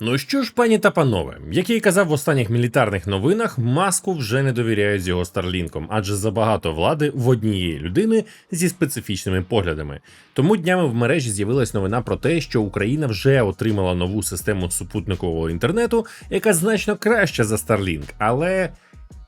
Ну що ж, пані та панове, як я і казав в останніх мілітарних новинах, маску вже не довіряють з його старлінком, адже забагато влади в однієї людини зі специфічними поглядами. Тому днями в мережі з'явилась новина про те, що Україна вже отримала нову систему супутникового інтернету, яка значно краща за Starlink, але.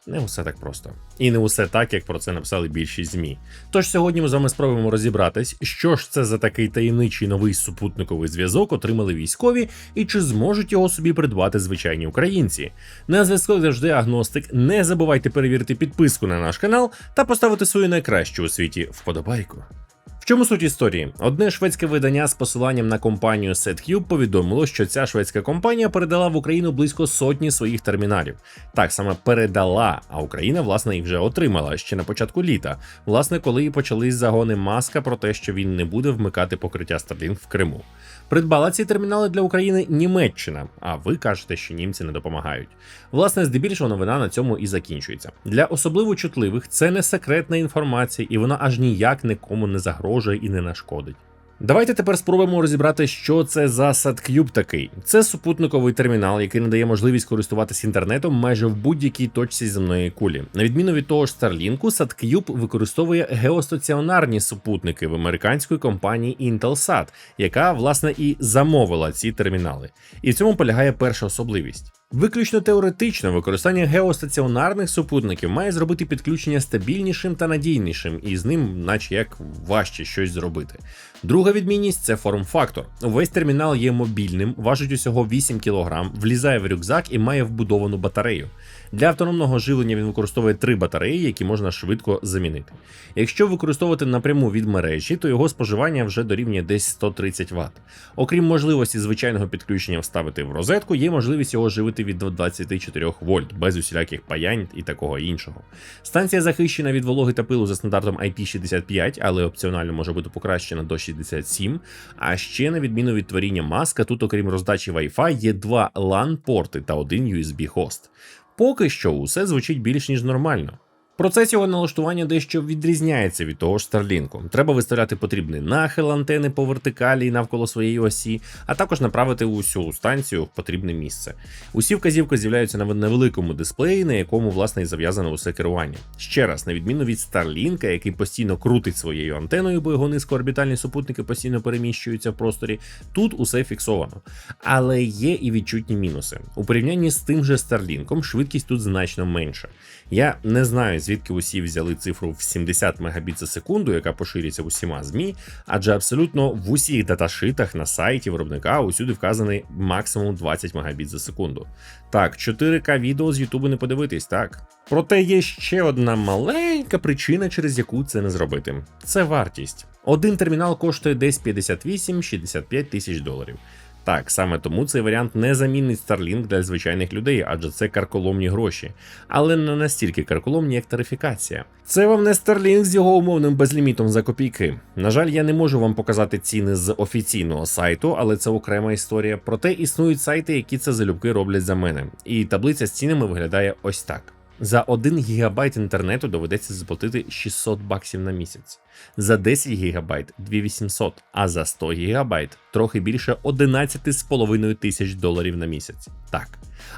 Не усе так просто. І не усе так, як про це написали більшість ЗМІ. Тож сьогодні ми з вами спробуємо розібратись, що ж це за такий таємничий новий супутниковий зв'язок отримали військові, і чи зможуть його собі придбати звичайні українці. На зв'язку завжди агностик. Не забувайте перевірити підписку на наш канал та поставити свою найкращу у світі вподобайку. Чому суть історії? Одне шведське видання з посиланням на компанію SetCube повідомило, що ця шведська компанія передала в Україну близько сотні своїх терміналів. Так саме передала, а Україна, власне, їх вже отримала ще на початку літа. Власне, коли і почались загони маска про те, що він не буде вмикати покриття Starlink в Криму. Придбала ці термінали для України Німеччина. А ви кажете, що німці не допомагають. Власне, здебільшого новина на цьому і закінчується. Для особливо чутливих це не секретна інформація, і вона аж ніяк нікому не загрожує і не нашкодить. Давайте тепер спробуємо розібрати, що це за SatCube такий. Це супутниковий термінал, який надає можливість користуватися інтернетом майже в будь-якій точці земної кулі. На відміну від того ж Starlink, SatCube використовує геостаціонарні супутники в американської компанії Intelsat, яка власне і замовила ці термінали. І в цьому полягає перша особливість. Виключно теоретично використання геостаціонарних супутників має зробити підключення стабільнішим та надійнішим, і з ним, наче як важче щось зробити. Друга відмінність це форм-фактор. Весь термінал є мобільним, важить усього 8 кг, влізає в рюкзак і має вбудовану батарею. Для автономного живлення він використовує три батареї, які можна швидко замінити. Якщо використовувати напряму від мережі, то його споживання вже дорівнює десь 130 Вт. Окрім можливості звичайного підключення вставити в розетку, є можливість його живити від 24 вольт без усіляких паянь і такого іншого. Станція захищена від вологи та пилу за стандартом IP65, але опціонально може бути покращена до 67. А ще на відміну від творіння маска, тут, окрім роздачі Wi-Fi, є два LAN-порти та один USB-хост. Поки що усе звучить більш ніж нормально. Процес його налаштування дещо відрізняється від того ж Starlink. Треба виставляти потрібний нахил антени по вертикалі і навколо своєї осі, а також направити усю станцію в потрібне місце. Усі вказівки з'являються на невеликому дисплеї, на якому власне і зав'язано усе керування. Ще раз, на відміну від Starlink, який постійно крутить своєю антеною, бо його низькоорбітальні супутники постійно переміщуються в просторі. Тут усе фіксовано. Але є і відчутні мінуси. У порівнянні з тим же Starlink, швидкість тут значно менша. Я не знаю, звідки усі взяли цифру в 70 Мбіт за секунду, яка поширюється усіма ЗМІ, адже абсолютно в усіх даташитах на сайті виробника усюди вказаний максимум 20 Мбіт за секунду. Так, 4К відео з Ютубу не подивитись, так. Проте є ще одна маленька причина, через яку це не зробити. Це вартість. Один термінал коштує десь 58-65 тисяч доларів. Так, саме тому цей варіант не замінить Starlink для звичайних людей, адже це карколомні гроші, але не настільки карколомні, як тарифікація. Це вам не Starlink з його умовним безлімітом за копійки. На жаль, я не можу вам показати ціни з офіційного сайту, але це окрема історія. Проте існують сайти, які це залюбки роблять за мене. І таблиця з цінами виглядає ось так. За 1 гігабайт інтернету доведеться заплатити 600 баксів на місяць, за 10 гігабайт 2800, а за 100 гігабайт трохи більше 11,5 тисяч доларів на місяць. Так.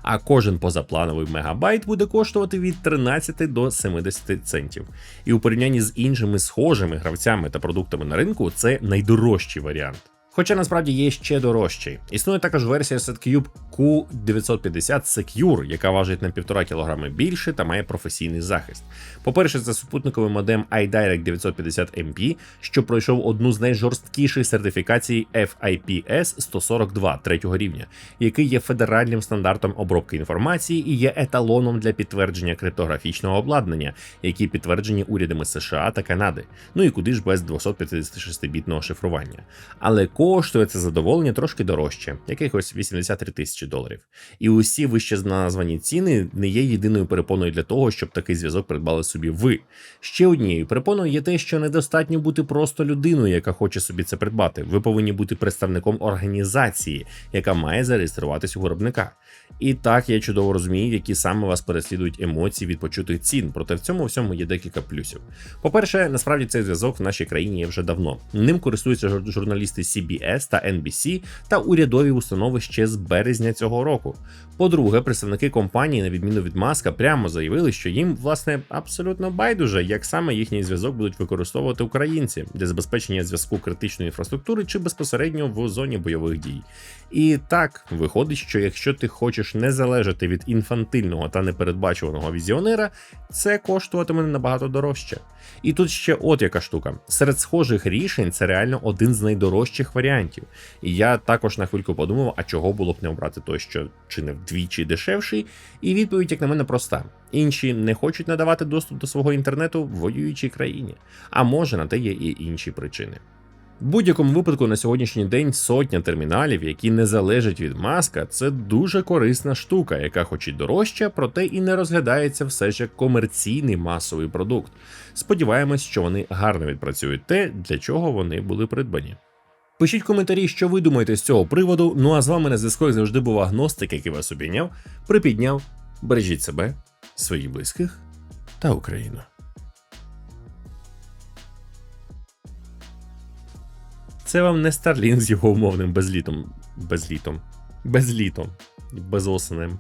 А кожен позаплановий мегабайт буде коштувати від 13 до 70 центів. І у порівнянні з іншими схожими гравцями та продуктами на ринку це найдорожчий варіант. Хоча насправді є ще дорожчий. Існує також версія SetCube Q950 Secure, яка важить на 1,5 кг більше та має професійний захист. По-перше, це супутниковий модем iDirect 950 MP, що пройшов одну з найжорсткіших сертифікацій FIPS 142 третього рівня, який є федеральним стандартом обробки інформації і є еталоном для підтвердження криптографічного обладнання, які підтверджені урядами США та Канади. Ну і куди ж без 256-бітного шифрування. Але коштує це задоволення трошки дорожче, якихось 83 тисячі доларів. І усі вище названі ціни не є єдиною перепоною для того, щоб такий зв'язок придбали собі ви. Ще однією перепоною є те, що недостатньо бути просто людиною, яка хоче собі це придбати. Ви повинні бути представником організації, яка має зареєструватись у виробника. І так я чудово розумію, які саме вас переслідують емоції від почутих цін, проте в цьому всьому є декілька плюсів. По-перше, насправді цей зв'язок в нашій країні є вже давно. Ним користуються журналісти CBS, CBS та NBC та урядові установи ще з березня цього року. По-друге, представники компанії, на відміну від Маска, прямо заявили, що їм власне абсолютно байдуже, як саме їхній зв'язок будуть використовувати українці для забезпечення зв'язку критичної інфраструктури чи безпосередньо в зоні бойових дій. І так виходить, що якщо ти хочеш не залежати від інфантильного та непередбачуваного візіонера, це коштуватиме набагато дорожче. І тут ще от яка штука. Серед схожих рішень це реально один з найдорожчих варіантів. І я також на хвильку подумав, а чого було б не обрати той, що чи не вдвічі дешевший. І відповідь, як на мене, проста: інші не хочуть надавати доступ до свого інтернету в воюючій країні. А може на те є і інші причини. В будь-якому випадку на сьогоднішній день сотня терміналів, які не залежать від маска, це дуже корисна штука, яка хоч і дорожча, проте і не розглядається все ж як комерційний масовий продукт. Сподіваємось, що вони гарно відпрацюють те, для чого вони були придбані. Пишіть коментарі, що ви думаєте з цього приводу. Ну а з вами на зв'язку як завжди був агностик, який вас обійняв, припідняв. Бережіть себе, своїх близьких та Україну. Це вам не Starlink з його умовним безлітом. Безлітом. Безлітом. Безосенем.